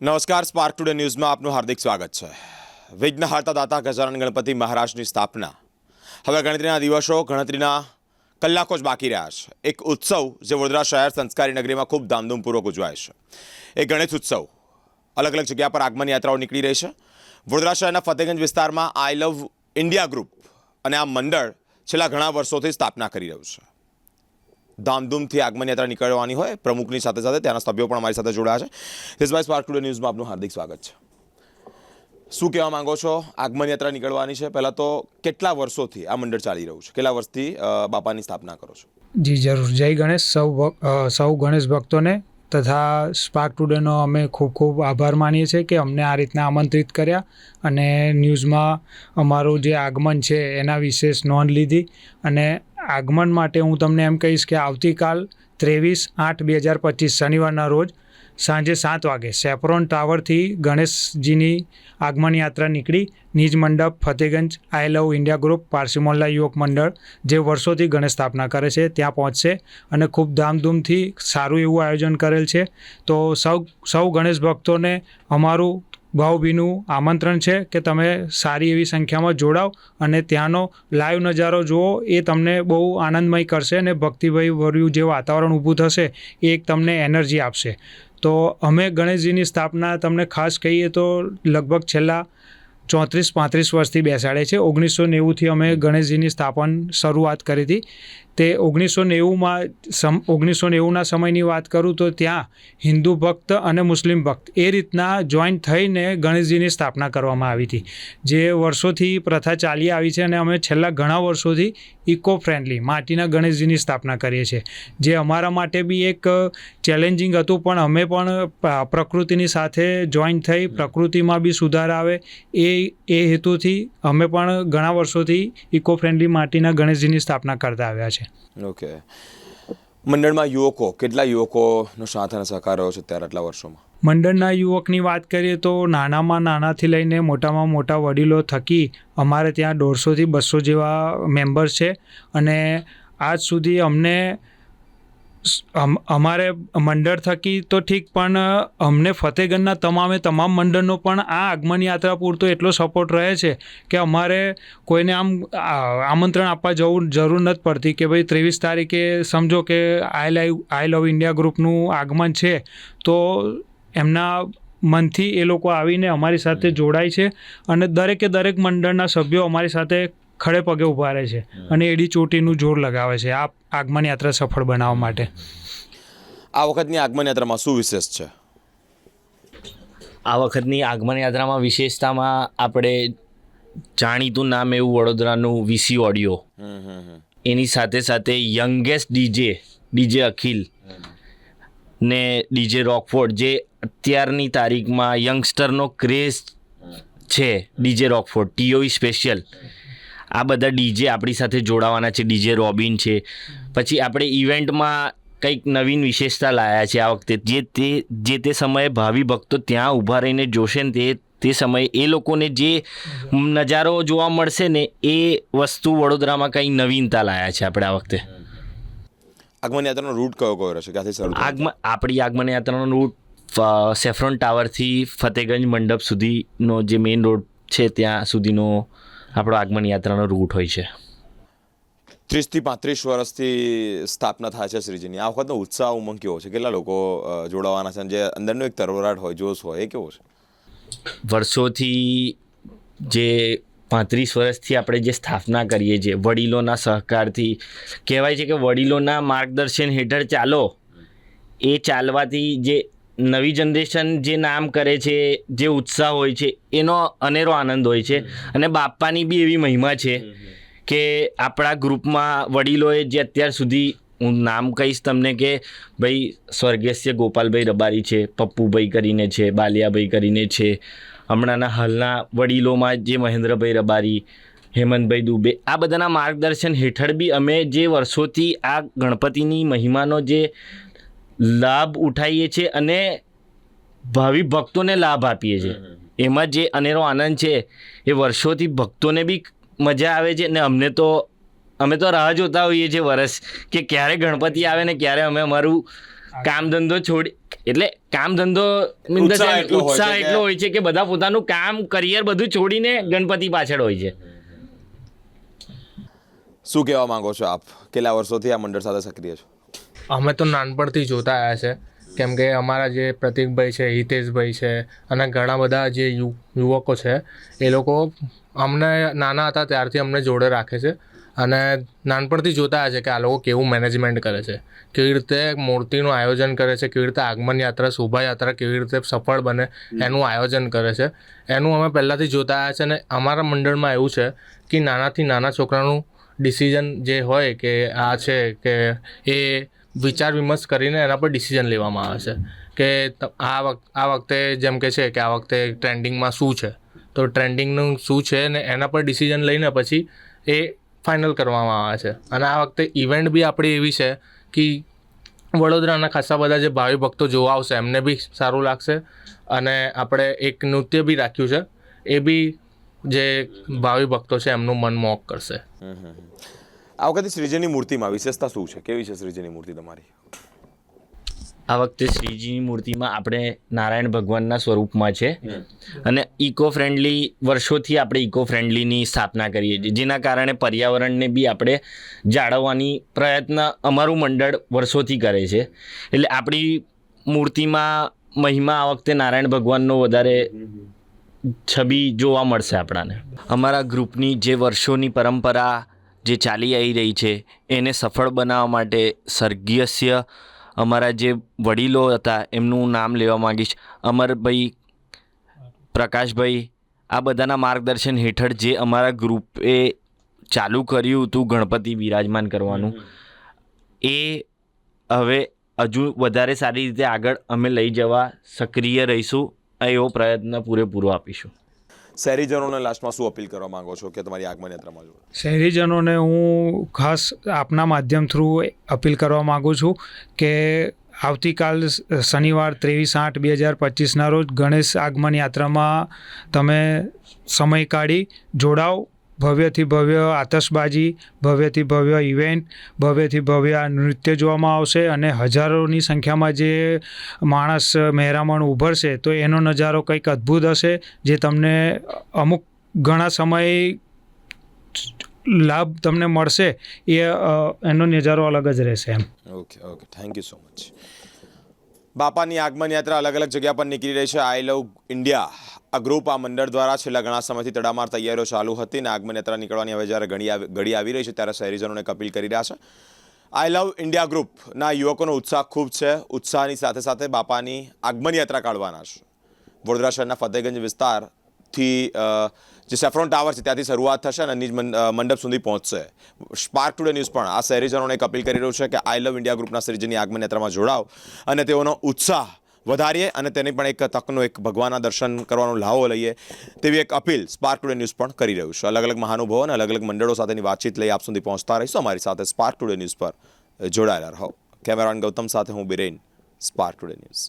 નમસ્કાર spark today ન્યૂઝમાં આપનું હાર્દિક સ્વાગત છે. વિઘ્નહાર્તા દાતા ગજાનન ગણપતિ મહારાજની સ્થાપના. હવે ગણતરીના દિવસો, ગણતરીના કલાકો જ બાકી રહ્યા છે. એક ઉત્સવ જે વડોદરા શહેર સંસ્કારી નગરીમાં ખૂબ ધામધૂમપૂર્વક ઉજવાય છે. એ ગણેશ ઉત્સવ. અલગ અલગ જગ્યા પર આગમન યાત્રાઓ નીકળી રહી છે. વડોદરા શહેરના ફતેગંજ વિસ્તારમાં આઈ લવ ઇન્ડિયા ગ્રુપ અને આ મંડળ છેલ્લા ઘણા વર્ષોથી સ્થાપના કરી રહ્યું છે. ધામધૂમથી આગમન યાત્રા નીકળવાની હોય, પ્રમુખની સાથે સાથે ત્યાંના સભ્યો પણ અમારી સાથે જોડાયા છે. હિઝબાઈ સ્પાર્ક ટુડે ન્યૂઝમાં આપનું હાર્દિક સ્વાગત છે. શું કહેવા માંગો છો? આગમન યાત્રા નીકળવાની છે. પહેલાં તો કેટલા વર્ષોથી આ મંડળ ચાલી રહ્યું છે? કેટલા વર્ષથી બાપાની સ્થાપના કરો છો? જી, જરૂર. જય ગણેશ. સૌ સૌ ગણેશ ભક્તોને તથા સ્પાર્ક ટુડેનો અમે ખૂબ ખૂબ આભાર માનીએ છીએ કે અમને આ રીતના આમંત્રિત કર્યા અને ન્યૂઝમાં અમારું જે આગમન છે એના વિશેષ નોંધ લીધી અને આગમન માટે હું તમને એમ કહીશ કે આવતીકાલ ત્રેવીસ આઠ બે હજાર પચીસ શનિવારના રોજ સાંજે સાત વાગે સેપરોન ટાવરથી ગણેશજીની આગમન યાત્રા નીકળી. નિજ મંડપ, Fatehganj, I love India group Parsi મોહલ્લા યુવક મંડળ, જે વર્ષોથી ગણેશ સ્થાપના કરે છે, ત્યાં પહોંચશે અને ખૂબ ધામધૂમથી સારું એવું આયોજન કરેલ છે. તો સૌ સૌ ગણેશ ભક્તોને અમારું ભાવભીનું આમંત્રણ છે કે તમે સારી એવી સંખ્યામાં જોડાઓ અને ત્યાંનો લાઈવ નજારો જુઓ. એ તમને બહુ આનંદમય કરશે અને ભક્તિભાઈ ભર્યું જે વાતાવરણ ઊભું થશે એ એક તમને એનર્જી આપશે. તો અમે ગણેશજીની સ્થાપના તમને ખાસ કહીએ તો લગભગ છેલ્લા ચોત્રીસ, પાંત્રીસ વર્ષથી બેસાડે છે. ઓગણીસો નેવુંથી અમે ગણેશજીની સ્થાપન શરૂઆત કરી હતી. તે ઓગણીસો નેવુંમાં સમ, ઓગણીસો નેવુંના સમયની વાત કરું તો ત્યાં હિન્દુ ભક્ત અને મુસ્લિમ ભક્ત એ રીતના જોઈન્ટ થઈને ગણેશજીની સ્થાપના કરવામાં આવી હતી. જે વર્ષોથી પ્રથા ચાલી આવી છે અને અમે છેલ્લા ઘણા વર્ષોથી ઇકો ફ્રેન્ડલી, માટીના ગણેશજીની સ્થાપના કરીએ છીએ. જે અમારા માટે બી એક ચેલેન્જિંગ હતું, પણ અમે પણ પ્રકૃતિની સાથે જોઈન્ટ થઈ, પ્રકૃતિમાં બી સુધાર આવે એ એ હેતુથી અમે પણ ઘણા વર્ષોથી ઇકો ફ્રેન્ડલી માટીના ગણેશજીની સ્થાપના કરતા આવ્યા છે. ઓકે. મંડળમાં યુવકો કેટલા યુવકોનો સાથ અને સહકાર રહ્યો છે ત્યારે આટલા વર્ષોમાં? મંડળના યુવકની વાત કરીએ તો નાનામાં નાનાથી લઈને મોટામાં મોટા વડીલો થકી અમારે ત્યાં દોઢસોથી બસો જેવા મેમ્બર્સ છે. અને આજ સુધી અમને અમારે મંડળ થકી તો ઠીક, પણ અમને ફતેગંજના તમામે તમામ મંડળનો પણ આ આગમન યાત્રા પૂરતો એટલો સપોર્ટ રહે છે કે અમારે કોઈને આમ આમંત્રણ આપવા જવું જરૂર નથી પડતી કે ભાઈ ત્રેવીસ તારીખે સમજો કે I live I love India ગ્રુપનું આગમન છે, તો એમના મનથી એ લોકો આવીને અમારી સાથે જોડાય છે અને દરેકે દરેક મંડળના સભ્યો અમારી સાથે ખડે પગે ઊભા રહે છે અને એડી ચોટીનું જોર લગાવે છે. આ આગમન યાત્રા સફળ બનાવવા માટે. આ વખતની આગમન યાત્રામાં શું વિશેષ છે? આ વખતની આગમન યાત્રામાં વિશેષતામાં આપણે જાણીતું નામ એવું વડોદરાનું વીસી ઓડિયો. એની સાથે સાથે યંગેસ્ટ ડીજે ડીજે અખિલ ને ડીજે રોકફોર્ડ જે અત્યારની તારીખમાં યંગસ્ટરનો ક્રેઝ છે ડીજે રોકફોર્ડ ટીઓઈ સ્પેશિયલ. આ બધા ડીજે આપણી સાથે જોડાવાના છે. ડીજે રોબિન છે. પછી આપણે ઇવેન્ટમાં કંઈક નવીન વિશેષતા લાયા છે આ વખતે. જે તે જે તે સમયે ભાવિ ભક્તો ત્યાં ઊભા રહીને જોશે ને તે તે સમયે એ લોકોને જે નજારો જોવા મળશે ને એ વસ્તુ વડોદરામાં કંઈ નવીનતા લાયા છે આપણે આ વખતે. આગમન યાત્રાનો રૂટ કયો કયો રહેશે? ક્યાંથી શરૂ આગમન આપણી આગમન યાત્રાનો રૂટ સેફ્રોન ટાવરથી ફતેગંજ મંડપ સુધીનો જે મેઇન રોડ છે ત્યાં સુધીનો આપણો આગમન યાત્રાનો રૂટ હોય છે. ત્રીસથી પાંત્રીસ વર્ષથી સ્થાપના થાય છે શ્રીજીની. આ વખતનો ઉત્સાહ ઉમંગ કેવો છે? કેટલા લોકો જોડાવાના છે? જે અંદરનો એક તરવરાટ હોય જોશ હોય એ કેવો છે? વર્ષોથી જે પાંત્રીસ વર્ષથી આપણે જે સ્થાપના કરીએ છીએ વડીલોના સહકારથી કહેવાય છે કે વડીલોના માર્ગદર્શન હેઠળ ચાલો એ ચાલવાથી જે નવી જનરેશન જે નામ કરે છે જે ઉત્સાહ હોય છે એનો અનેરો આનંદ હોય છે. અને બાપાની બી એવી મહિમા છે કે આપણા ગ્રુપમાં વડીલોએ જે અત્યાર સુધી હું નામ કહીશ તમને કે ભાઈ સ્વર્ગસ્ય ગોપાલભાઈ રબારી છે પપ્પુભાઈ કરીને છે બાલિયાભાઈ કરીને છે. હમણાંના હાલના વડીલોમાં જે મહેન્દ્રભાઈ રબારી હેમંતભાઈ દુબે આ બધાના માર્ગદર્શન હેઠળ બી અમે જે વર્ષોથી આ ગણપતિની મહિમાનો જે લાભ ઉઠાવીએ છીએ અને ભાવિ ભક્તોને લાભ આપીએ છીએ. એમાં જે અનેરો આનંદ છે એ વર્ષોથી ભક્તોને બી મજા આવે છે ને અમને તો અમે તો રાહ જોતા હોઈએ છીએ વરસ કે ક્યારે ગણપતિ આવે ને ક્યારે અમે અમારું કામ ધંધો છોડી એટલે કામ ધંધો ઉત્સાહ sense એટલો હોય છે ઉત્સાહ કે- એટલો હોય છે કે બધા પોતાનું કામ કરિયર બધું છોડીને ગણપતિ પાછળ હોય છે. શું કહેવા માંગો છો આપ? કેટલા વર્ષોથી આ મંડળ સાથે સક્રિય છો? અમે તો નાનપણથી જોતા આવ્યા છે. કેમ કે અમારા જે પ્રતિકભાઈ છે, હિતેશભાઈ છે અને ઘણા બધા જે યુવકો છે, એ લોકો અમને નાના હતા ત્યારથી અમને જોડે રાખે છે. અને નાનપણથી જોતા આવ્યા છે કે આ લોકો કેવું મેનેજમેન્ટ કરે છે. કેવી રીતે મૂર્તિનું આયોજન કરે છે, કેવી રીતે આગમન યાત્રા, શોભાયાત્રા કેવી રીતે સફળ બને એનું આયોજન કરે છે. એનું અમે પહેલાંથી જોતા આવ્યા છે અને અમારા મંડળમાં એવું છે કે નાનાથી નાના છોકરાનું ડિસિઝન જે હોય કે આ છે કે એ વિચાર વિમર્શ કરીને એના પર ડિસિઝન લેવામાં આવે છે. કે આ વખત આ વખતે જેમ કે છે કે આ વખતે ટ્રેન્ડિંગમાં શું છે? તો ટ્રેન્ડિંગનું શું છે ને એના પર ડિસિઝન લઈને પછી એ ફાઇનલ કરવામાં આવે છે. અને આ વખતે ઇવેન્ટ બી આપણી એવી છે કે વડોદરાના ખાસા બધા જે ભાવિ ભક્તો જોવા આવશે, એમને બી સારું લાગશે. અને આપણે એક નૃત્ય બી રાખ્યું છે. એ બી જે ભાવિ ભક્તો છે એમનું મન મોક કરશે. આ વખતે શ્રીજીની મૂર્તિમાં વિશેષતા શું છે? કેવી છે શ્રીજીની મૂર્તિ તમારી? આ વખતે શ્રીજીની મૂર્તિમાં આપણે નારાયણ ભગવાનના સ્વરૂપમાં છે. અને ઇકો ફ્રેન્ડલી વર્ષોથી આપણે ઇકો ફ્રેન્ડલીની સ્થાપના કરીએ છીએ. જેના કારણે પર્યાવરણને બી આપણે જાળવવાની પ્રયત્ન અમારું મંડળ વર્ષોથી કરે છે. એટલે આપણી મૂર્તિમાં મહિમા આ વખતે નારાયણ ભગવાનનો વધારે છબી જોવા મળશે આપણાને. અમારા ગ્રુપની જે વર્ષોની પરંપરા જે ચાલી આવી રહી છે એને સફળ બનાવવા માટે સ્વર્ગીય અમારા જે વડીલો હતા એમનું નામ લેવા માંગીશ. અમરભાઈ પ્રકાશભાઈ આ બધાના માર્ગદર્શન હેઠળ જે અમારા ગ્રુપે ચાલુ કર્યું હતું ગણપતિ બિરાજમાન કરવાનું એ હવે હજુ વધારે સારી રીતે આગળ અમે લઈ જવા સક્રિય રહીશું એવો પ્રયત્ન પૂરેપૂરો આપીશું. શહેરીજનોને લાસ્ટમાં શું અપીલ કરવા માંગો છો કે તમારી આગમન યાત્રામાં જોડે શહેરીજનોને હું ખાસ આપના માધ્યમ થ્રુ અપીલ કરવા માગું છું કે આવતીકાલ શનિવાર ત્રેવીસ આઠ બે હજાર પચીસના રોજ ગણેશ આગમન યાત્રામાં તમે સમય કાઢી જોડાઓ ભવ્યથી ભવ્ય આતશબાજી, ભવ્યથી ભવ્ય ઇવેન્ટ, ભવ્યથી ભવ્ય નૃત્ય જોવામાં આવશે અને હજારોની સંખ્યામાં જે માણસ, મહેરામણ ઉભરશે, તો એનો નજારો કંઈક અદ્ભુત હશે, જે તમને અમુક ઘણા સમય લાભ તમને મળશે, એ એનો નજારો અલગ જ રહેશે એમ. Okay okay. Thank you so much બાપાની આગમન યાત્રા અલગ અલગ જગ્યા પર નીકળી રહી છે. આઈ લવ ઇન્ડિયા આ ગ્રુપ આ મંડળ દ્વારા છેલ્લા ઘણા સમયથી તડામાર તૈયારીઓ ચાલુ હતી અને આગમન યાત્રા નીકળવાની હવે જ્યારે ઘડી ઘડી આવી રહી છે ત્યારે શહેરીજનોને અપીલ કરી રહ્યા છે. આઈ લવ ઇન્ડિયા ગ્રુપના યુવકોનો ઉત્સાહ ખૂબ છે. ઉત્સાહની સાથે સાથે બાપાની આગમન યાત્રા કાઢવાના છે. વડોદરા શહેરના ફતેહગંજ વિસ્તારથી જે સેફ્રોન ટાવર છે ત્યાંથી શરૂઆત થશે અને નિજ મંડપ સુધી પહોંચશે. સ્પાર્ક ટુડે ન્યૂઝ પણ આ શહેરીજનોને એક અપીલ કરી રહ્યું છે કે આઈ લવ ઇન્ડિયા ગ્રુપના શહેરીજનની આગમન યાત્રામાં જોડાઓ અને તેઓનો ઉત્સાહ વધારીએ અને તેની પણ એક તકનો એક ભગવાનના દર્શન કરવાનો લાવો લઈએ તેવી એક અપીલ સ્પાર્ક ટુડે ન્યૂઝ પણ કરી રહ્યું છે. અલગ અલગ મહાનુભાવો અને અલગ અલગ મંડળો સાથેની વાતચીત લઈ આપ સુધી પહોંચતા રહીશું. અમારી સાથે સ્પાર્ક ટુડે ન્યૂઝ પર જોડાયેલા રહો. કેમેરાન ગૌતમ સાથે હું બિરેન સ્પાર્ક ટુડે ન્યૂઝ